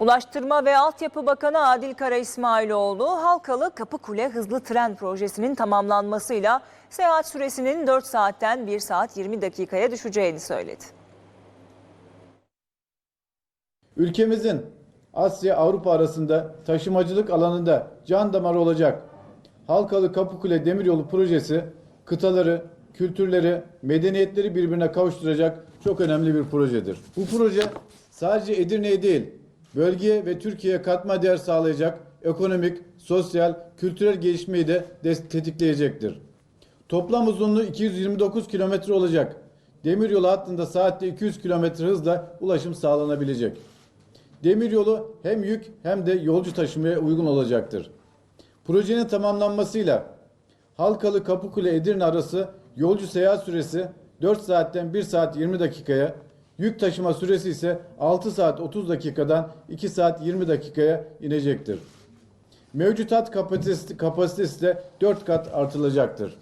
Ulaştırma ve Altyapı Bakanı Adil Kara İsmailoğlu, Halkalı Kapıkule Hızlı Tren Projesi'nin tamamlanmasıyla seyahat süresinin 4 saatten 1 saat 20 dakikaya düşeceğini söyledi. Ülkemizin Asya Avrupa arasında taşımacılık alanında can damarı olacak Halkalı Kapıkule Demiryolu projesi kıtaları, kültürleri, medeniyetleri birbirine kavuşturacak çok önemli bir projedir. Bu proje sadece Edirne'ye değil, bölgeye ve Türkiye'ye katma değer sağlayacak ekonomik, sosyal, kültürel gelişmeyi de des- tetikleyecektir. Toplam uzunluğu 229 kilometre olacak. Demiryolu hattında saatte 200 kilometre hızla ulaşım sağlanabilecek. Demiryolu hem yük hem de yolcu taşımaya uygun olacaktır. Projenin tamamlanmasıyla Halkalı Kapıkule Edirne arası yolcu seyahat süresi 4 saatten 1 saat 20 dakikaya, yük taşıma süresi ise 6 saat 30 dakikadan 2 saat 20 dakikaya inecektir. Mevcut hat kapasitesi, kapasitesi de 4 kat artılacaktır.